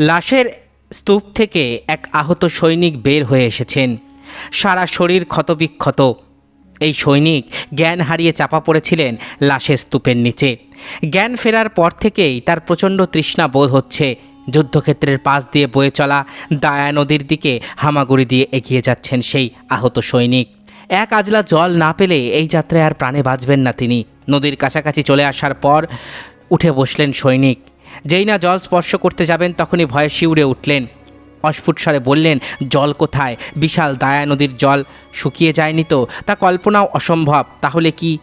লাশের স্তূপ থেকে এক আহত সৈনিক বের হয়ে এসেছেন। সারা শরীর ক্ষতবিক্ষত। এই সৈনিক জ্ঞান হারিয়ে চাপা পড়েছিলেন লাশের স্তূপের নিচে। জ্ঞান ফেরার পর থেকেই তার প্রচণ্ড তৃষ্ণা বোধ হচ্ছে। যুদ্ধক্ষেত্রের পাশ দিয়ে বয়ে চলা দায়া নদীর দিকে হামাগুড়ি দিয়ে এগিয়ে যাচ্ছেন সেই আহত সৈনিক। এক আজলা জল না পেলে এই যাত্রায় আর প্রাণে বাঁচবেন না তিনি। নদীর কাছাকাছি চলে আসার পর উঠে বসলেন সৈনিক। যেই না জল স্পর্শ করতে যাবেন তখনই ভয়ে শিউরে উঠলেন। অস্ফুট স্বরে বললেন, জল কোথায়? বিশাল দায়া নদীর জল। শুকিয়ে যায়নি তো? তা কল্পনাও অসম্ভব। তাহলে কি?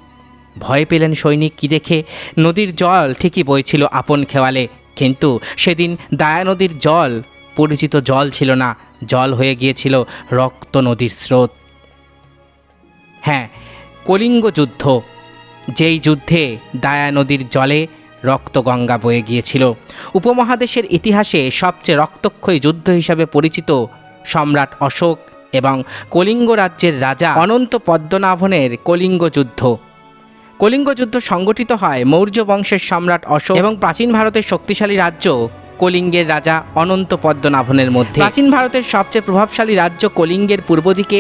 ভয় পেলেন সৈনিক কি দেখে? নদীর জল ঠিকই বইছিল আপন খেওয়ালে। কিন্তু সেদিন দায়া নদীর জল, পরিচিত জল ছিল না। জল হয়ে গিয়েছিল রক্ত নদীর স্রোত। হ্যাঁ কলিঙ্গ যুদ্ধ। যেই যুদ্ধে দায়া নদীর জলে রক্তগঙ্গা বয়ে গিয়েছিল। উপমহাদেশের ইতিহাসে সবচেয়ে রক্তক্ষয়ী যুদ্ধ হিসাবে পরিচিত সম্রাট অশোক এবং কলিঙ্গ রাজ্যের রাজা অনন্ত পদ্মনাভনের কলিঙ্গ যুদ্ধ। কলিঙ্গ যুদ্ধ সংগঠিত হয় মৌর্য বংশের সম্রাট অশোক এবং প্রাচীন ভারতের শক্তিশালী রাজ্য কলিঙ্গের রাজা অনন্ত পদ্মনাভনের মধ্যে। প্রাচীন ভারতের সবচেয়ে প্রভাবশালী রাজ্য কলিঙ্গের পূর্ব দিকে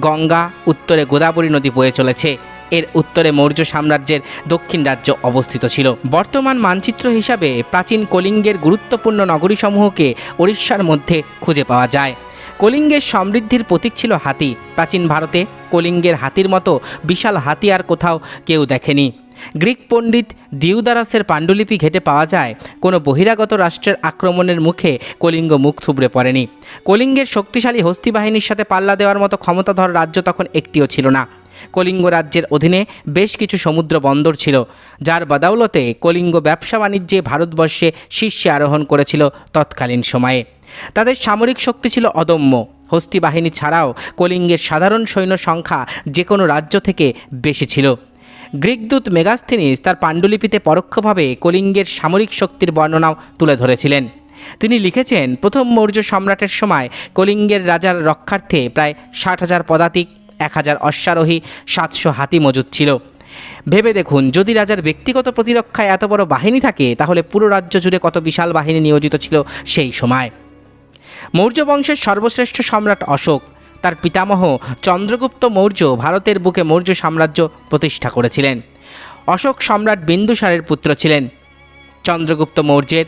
গঙ্গা, উত্তরে গোদাবরী নদী বয়ে চলেছে। এর উত্তরে মৌর্য সাম্রাজ্যের দক্ষিণ রাজ্য অবস্থিত ছিল। বর্তমান মানচিত্র হিসাবে প্রাচীন কলিঙ্গের গুরুত্বপূর্ণ নগরীসমূহকে ওড়িশার মধ্যে খুঁজে পাওয়া যায়। কলিঙ্গের সমৃদ্ধির প্রতীক ছিল হাতি। প্রাচীন ভারতে কলিঙ্গের হাতির মতো বিশাল হাতি আর কোথাও কেউ দেখেনি। গ্রিক পণ্ডিত দিউদারাসের পাণ্ডুলিপি ঘেটে পাওয়া যায়, কোনো বহিরাগত রাষ্ট্রের আক্রমণের মুখে কলিঙ্গ মুখ থুবড়ে পড়েনি। কলিঙ্গের শক্তিশালী হস্তি বাহিনীর সাথে পাল্লা দেওয়ার মতো ক্ষমতাধর রাজ্য তখন একটিও ছিল না। কলিঙ্গ রাজ্যের অধীনে বেশ কিছু সমুদ্র বন্দর ছিল, যার বদাউলতে কলিঙ্গ ব্যবসা বাণিজ্যে ভারতবর্ষে শীর্ষে আরোহণ করেছিল তৎকালীন সময়ে। তাদের সামরিক শক্তি ছিল অদম্য। হস্তি বাহিনী ছাড়াও কলিঙ্গের সাধারণ সৈন্য সংখ্যা যে কোনো রাজ্য থেকে বেশি ছিল। গ্রিকদূত মেগাস্থিনিস তার পাণ্ডুলিপিতে পরোক্ষভাবে কলিঙ্গের সামরিক শক্তির বর্ণনাও তুলে ধরেছিলেন। তিনি লিখেছেন, প্রথম মৌর্য সম্রাটের সময় কলিঙ্গের রাজার রক্ষার্থে প্রায় ষাট হাজার পদাতিক এক হাজার অশ্বারোহী সাতশো হাতি মজুদ ছিল। ভেবে দেখুন, যদি রাজার ব্যক্তিগত প্রতিরক্ষায় এত বড় বাহিনী থাকে, তাহলে পুরো রাজ্য জুড়ে কত বিশাল বাহিনী নিয়োজিত ছিল সেই সময়। মৌর্য বংশের সর্বশ্রেষ্ঠ সম্রাট অশোক, তার পিতামহ চন্দ্রগুপ্ত মৌর্য ভারতের বুকে মৌর্য সাম্রাজ্য প্রতিষ্ঠা করেছিলেন। অশোক সম্রাট বিন্দুসারের পুত্র ছিলেন, চন্দ্রগুপ্ত মৌর্যের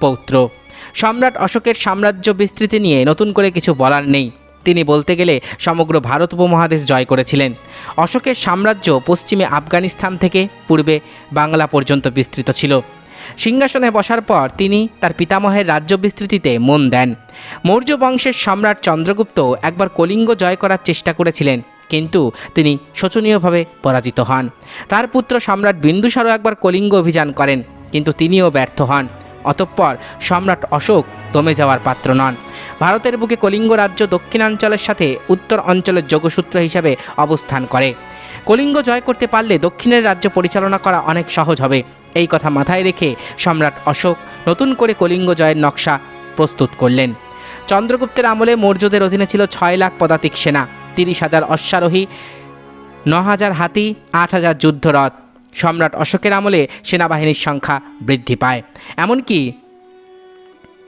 পৌত্র। সম্রাট অশোকের সাম্রাজ্য বিস্তৃতি নিয়ে নতুন করে কিছু বলার নেই। তিনি বলতে গেলে সমগ্র ভারত উপমহাদেশ জয় করেছিলেন। অশোকের সাম্রাজ্য পশ্চিমে আফগানিস্তান থেকে পূর্বে বাংলা পর্যন্ত বিস্তৃত ছিল। সিংহাসনে বসার পর তিনি তার পিতামহের রাজ্য বিস্তৃতিতে মন দেন। মৌর্য বংশের সম্রাট চন্দ্রগুপ্ত একবার কলিঙ্গ জয় করার চেষ্টা করেছিলেন, কিন্তু তিনি শোচনীয়ভাবে পরাজিত হন। তার পুত্র সম্রাট বিন্দুসারও একবার কলিঙ্গ অভিযান করেন, কিন্তু তিনিও ব্যর্থ হন। অতঃপর সম্রাট অশোক দমে যাওয়ার পাত্র নন। ভারতের বুকে কলিঙ্গ রাজ্য দক্ষিণাঞ্চলের সাথে উত্তর অঞ্চলের যোগসূত্র হিসাবে অবস্থান করে। কলিঙ্গ জয় করতে পারলে দক্ষিণের রাজ্য পরিচালনা করা অনেক সহজ হবে। এই কথা মাথায় রেখে সম্রাট অশোক নতুন করে কলিঙ্গ জয়ের নকশা প্রস্তুত করলেন। চন্দ্রগুপ্তের আমলে মৌর্যদের অধীনে ছিল ছয় লাখ পদাতিক সেনা, তিরিশ হাজার অশ্বারোহী, ন হাজার হাতি, আট হাজার যুদ্ধরথ। সম্রাট অশোকের আমলে সেনাবাহিনীর সংখ্যা বৃদ্ধি পায়। এমনকি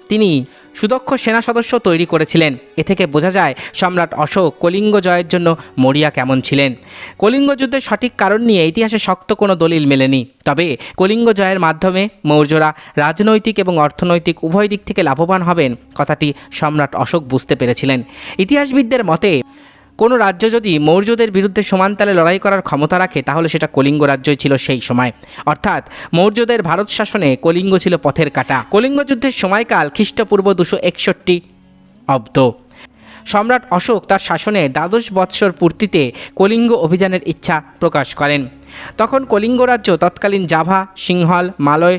তিনি সুদক্ষ সেনা সদস্য তৈরি করেছিলেন। এ থেকে বোঝা যায় সম্রাট অশোক কলিঙ্গ জয়ের জন্য মরিয়া কেমন ছিলেন। কলিঙ্গ যুদ্ধের সঠিক কারণ নিয়ে ইতিহাসে শক্ত কোনো দলিল মেলেনি। তবে কলিঙ্গ জয়ের মাধ্যমে মৌর্যরা রাজনৈতিক এবং অর্থনৈতিক উভয় দিক থেকে লাভবান হবেন, কথাটি সম্রাট অশোক বুঝতে পেরেছিলেন। ইতিহাসবিদদের মতে কোনো রাজ্য যদি মৌর্যদের বিরুদ্ধে সমানতালে লড়াই করার ক্ষমতা রাখে, তাহলে সেটা কলিঙ্গ রাজ্যই ছিল সেই সময়। অর্থাৎ মৌর্যদের ভারত শাসনে কলিঙ্গ ছিল পথের কাটা। কলিঙ্গ যুদ্ধের সময়কাল খ্রিস্টপূর্ব দুশো একষট্টি অব্দ। সম্রাট অশোক তার শাসনে দ্বাদশ বৎসর পূর্তিতে কলিঙ্গ অভিযানের ইচ্ছা প্রকাশ করেন। তখন কলিঙ্গ রাজ্য তৎকালীন জাভা, সিংহল, মালয়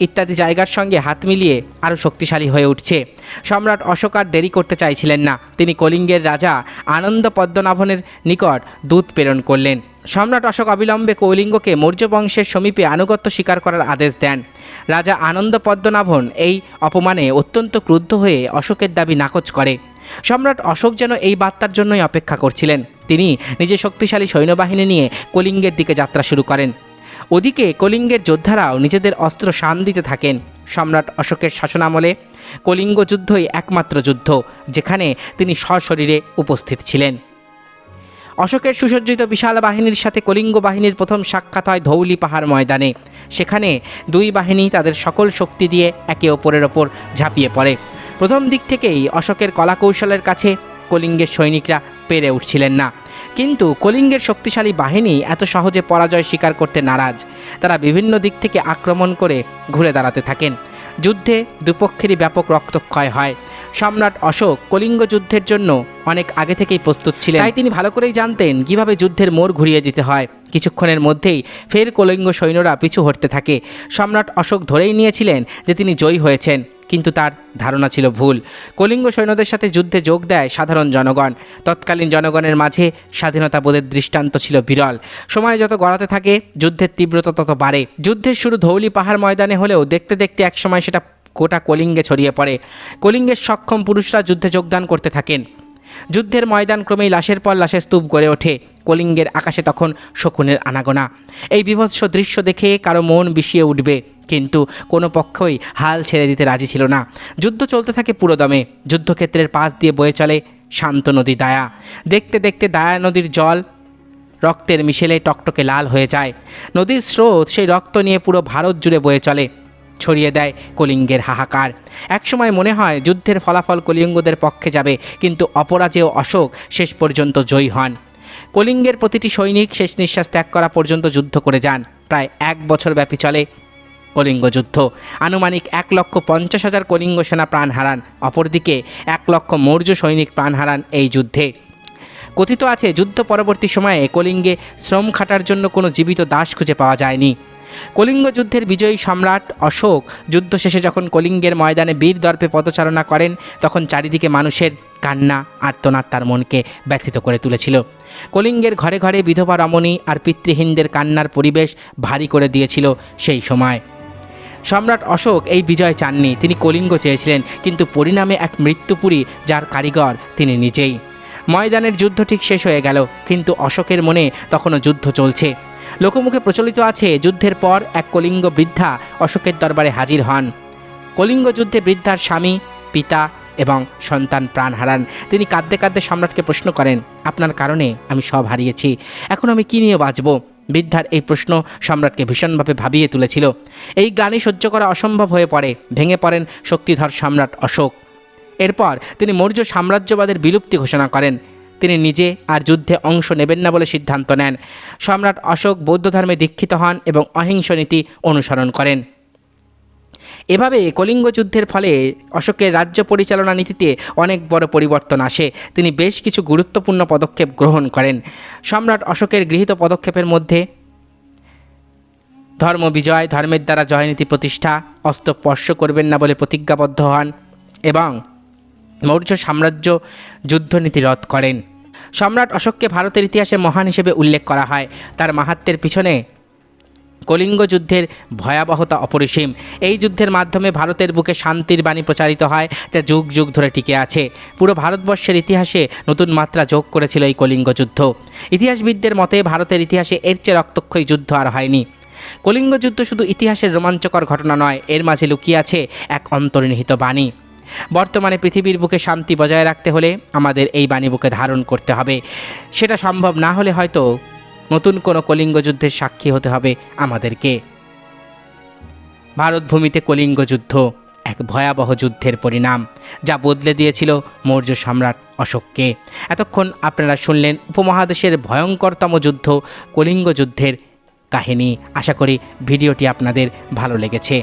ইত্যাদি জায়গার সঙ্গে হাত মিলিয়ে আরও শক্তিশালী হয়ে উঠছে। সম্রাট অশোক আর দেরি করতে চাইছিলেন না। তিনি কলিঙ্গের রাজা আনন্দ পদ্মনাভনের নিকট দূত প্রেরণ করলেন। সম্রাট অশোক অবিলম্বে কৌলিঙ্গকে মৌর্য বংশের সমীপে আনুগত্য স্বীকার করার আদেশ দেন। রাজা আনন্দ পদ্মনাভন এই অপমানে অত্যন্ত ক্রুদ্ধ হয়ে অশোকের দাবি নাকচ করে। সম্রাট অশোক যেন এই বার্তার জন্যই অপেক্ষা করছিলেন। তিনি নিজের শক্তিশালী সৈন্যবাহিনী নিয়ে কলিঙ্গের দিকে যাত্রা শুরু করেন। ওদিকে কলিঙ্গের যোদ্ধারাও নিজেদের অস্ত্র শান দিতে থাকেন। সম্রাট অশোকের শাসনামলে কলিঙ্গ যুদ্ধই একমাত্র যুদ্ধ, যেখানে তিনি সশরীরে উপস্থিত ছিলেন। অশোকের সুসজ্জিত বিশাল বাহিনীর সাথে কলিঙ্গ বাহিনীর প্রথম সাক্ষাৎ হয় ধৌলি পাহাড় ময়দানে। সেখানে দুই বাহিনী তাদের সকল শক্তি দিয়ে একে অপরের ওপর ঝাঁপিয়ে পড়ে। প্রথম দিক থেকেই অশোকের কলাকৌশলের কাছে কলিঙ্গের সৈনিকরা পেরে উঠছিলেন না। কিন্তু কলিঙ্গের শক্তিশালী বাহিনী এত সহজে পরাজয় স্বীকার করতে নারাজ। তারা বিভিন্ন দিক থেকে আক্রমণ করে ঘুরে দাঁড়াতে থাকেন। যুদ্ধে দুপক্ষেরই ব্যাপক রক্তক্ষয় হয়। সম্রাট অশোক কলিঙ্গ যুদ্ধের জন্য অনেক আগে থেকেই প্রস্তুত ছিলেন। তাই তিনি ভালো করেই জানতেন কীভাবে যুদ্ধের মোড় ঘুরিয়ে দিতে হয়। কিছুক্ষণের মধ্যেই ফের কলিঙ্গ সৈন্যরা পিছু হটতে থাকে। সম্রাট অশোক ধরেই নিয়েছিলেন যে তিনি জয়ী হয়েছেন, কিন্তু তার ধারণা ছিল ভুল। কলিঙ্গ সৈন্যদের সাথে যুদ্ধে যোগ দেয় সাধারণ জনগণ। তৎকালীন জনগণের মাঝে স্বাধীনতা বোধের দৃষ্টান্ত ছিল বিরল। সময় যত গড়াতে থাকে, যুদ্ধের তীব্রতা তত বাড়ে। যুদ্ধের শুরু ধৌলি পাহাড় ময়দানে হলেও দেখতে দেখতে একসময় সেটা গোটা কলিঙ্গে ছড়িয়ে পড়ে। কলিঙ্গের সক্ষম পুরুষরা যুদ্ধে যোগদান করতে থাকেন। যুদ্ধের ময়দান ক্রমেই লাশের পর লাশের স্তূপ গড়ে ওঠে। কলিঙ্গের আকাশে তখন শকুনের আনাগোনা। এই বিভৎস দৃশ্য দেখে কারও মন বিষিয়ে উঠবে, কিন্তু কোনো পক্ষই হাল ছেড়ে দিতে রাজি ছিল না। যুদ্ধ চলতে থাকে পুরোদমে যুদ্ধক্ষেত্রের পাশ দিয়ে বয়ে চলে শান্ত নদী দায়া। দেখতে দেখতে দায়া নদীর জল রক্তের মিশেলে টকটকে লাল হয়ে যায়। নদীর স্রোত সেই রক্ত নিয়ে পুরো ভারত জুড়ে বয়ে চলে। ছড়িয়ে দেয় কলিঙ্গের হাহাকার। একসময় মনে হয় যুদ্ধের ফলাফল কলিঙ্গদের পক্ষে যাবে, কিন্তু অপরাজেয় অশোক শেষ পর্যন্ত জয়ী হন। কলিঙ্গের প্রতিটি সৈনিক শেষ নিঃশ্বাস ত্যাগ করা পর্যন্ত যুদ্ধ করে যান। প্রায় এক বছর ব্যাপী চলে কলিঙ্গ যুদ্ধ। আনুমানিক এক লক্ষ পঞ্চাশ হাজার কলিঙ্গ সেনা প্রাণ হারান, অপরদিকে এক লক্ষ মৌর্য সৈনিক প্রাণ হারান এই যুদ্ধে। কথিত আছে, যুদ্ধ পরবর্তী সময়ে কলিঙ্গে শ্রম খাটার জন্য কোনো জীবিত দাস খুঁজে পাওয়া যায়নি। কলিঙ্গ যুদ্ধের বিজয়ী সম্রাট অশোক যুদ্ধ শেষে যখন কলিঙ্গের ময়দানে বীর দর্পে পদচারণা করেন, তখন চারিদিকে মানুষের কান্না, আর্তনাদ তার মনকে ব্যথিত করে তুলেছিল। কলিঙ্গের ঘরে ঘরে বিধবা রমণী আর পিতৃহীনদের কান্নার পরিবেশ ভারী করে দিয়েছিল সেই সময়। সম্রাট অশোক এই বিজয় চাননি, তিনি কলিঙ্গ চেয়েছিলেন, কিন্তু পরিণামে এক মৃত্যুপুরী যার কারিগর তিনি নিজেই। ময়দানের যুদ্ধ ঠিক শেষ হয়ে গেল, কিন্তু অশোকের মনে তখনও যুদ্ধ চলছে। লোকমুখে প্রচলিত আছে, যুদ্ধের পর এক কলিঙ্গ বৃদ্ধা অশোকের দরবারে হাজির হন। কলিঙ্গ যুদ্ধে বৃদ্ধার স্বামী, পিতা এবং সন্তান প্রাণ হারান। তিনি কাঁদতে কাঁদতে সম্রাটকে প্রশ্ন করেন, আপনার কারণে আমি সব হারিয়েছি, এখন আমি কী নিয়ে বাঁচব? বৃদ্ধার এই প্রশ্ন সম্রাটকে ভীষণভাবে ভাবিয়ে তুলেছিল। এই গ্লানি সহ্য করা অসম্ভব হয়ে পড়ে, ভেঙে পড়েন শক্তিধর সম্রাট অশোক। এরপর তিনি মৌর্য সাম্রাজ্যবাদের বিলুপ্তি ঘোষণা করেন। তিনি নিজে আর যুদ্ধে অংশ নেবেন না বলে সিদ্ধান্ত নেন। সম্রাট অশোক বৌদ্ধ ধর্মে দীক্ষিত হন এবং অহিংস নীতি অনুসরণ করেন। এভাবে কলিঙ্গ যুদ্ধের ফলে অশোকের রাজ্য পরিচালনা নীতিতে অনেক বড় পরিবর্তন আসে। তিনি বেশ কিছু গুরুত্বপূর্ণ পদক্ষেপ গ্রহণ করেন। সম্রাট অশোকের গৃহীত পদক্ষেপের মধ্যে ধর্ম বিজয়, ধর্মের দ্বারা জয়নীতি প্রতিষ্ঠা অস্ত্র স্পর্শ করবেন না বলে প্রতিজ্ঞাবদ্ধ হন এবং মৌর্য সাম্রাজ্য যুদ্ধনীতি রদ করেন। সম্রাট অশোককে ভারতের ইতিহাসে মহান হিসেবে উল্লেখ করা হয়। তার মাহাত্মের পিছনে কলিঙ্গ যুদ্ধের ভয়াবহতা অপরিসীম। এই যুদ্ধের মাধ্যমে ভারতের বুকে শান্তির বাণী প্রচারিত হয়, যা যুগ যুগ ধরে টিকে আছে। পুরো ভারতবর্ষের ইতিহাসে নতুন মাত্রা যোগ করেছিল এই কলিঙ্গ যুদ্ধ। ইতিহাসবিদদের মতে, ভারতের ইতিহাসে এর চেয়ে রক্তক্ষয়ী যুদ্ধ আর হয়নি। কলিঙ্গ যুদ্ধ শুধু ইতিহাসের রোমাঞ্চকর ঘটনা নয়, এর মাঝে লুকিয়ে আছে এক অন্তর্নিহিত বাণী। বর্তমানে পৃথিবীর বুকে শান্তি বজায় রাখতে হলে আমাদের এই বাণী বুকে ধারণ করতে হবে। সেটা সম্ভব না হলে হয়তো নতুন কোনো কলিঙ্গ যুদ্ধের সাক্ষী হতে হবে আমাদেরকে। ভারতভূমিতে কলিঙ্গ যুদ্ধ এক ভয়াবহ যুদ্ধের পরিণাম, যা বদলে দিয়েছিল মৌর্য সম্রাট অশোককে। এতক্ষণ আপনারা শুনলেন উপমহাদেশের ভয়ঙ্করতম যুদ্ধ, কলিঙ্গ যুদ্ধের কাহিনী। আশা করি ভিডিওটি আপনাদের ভালো লেগেছে।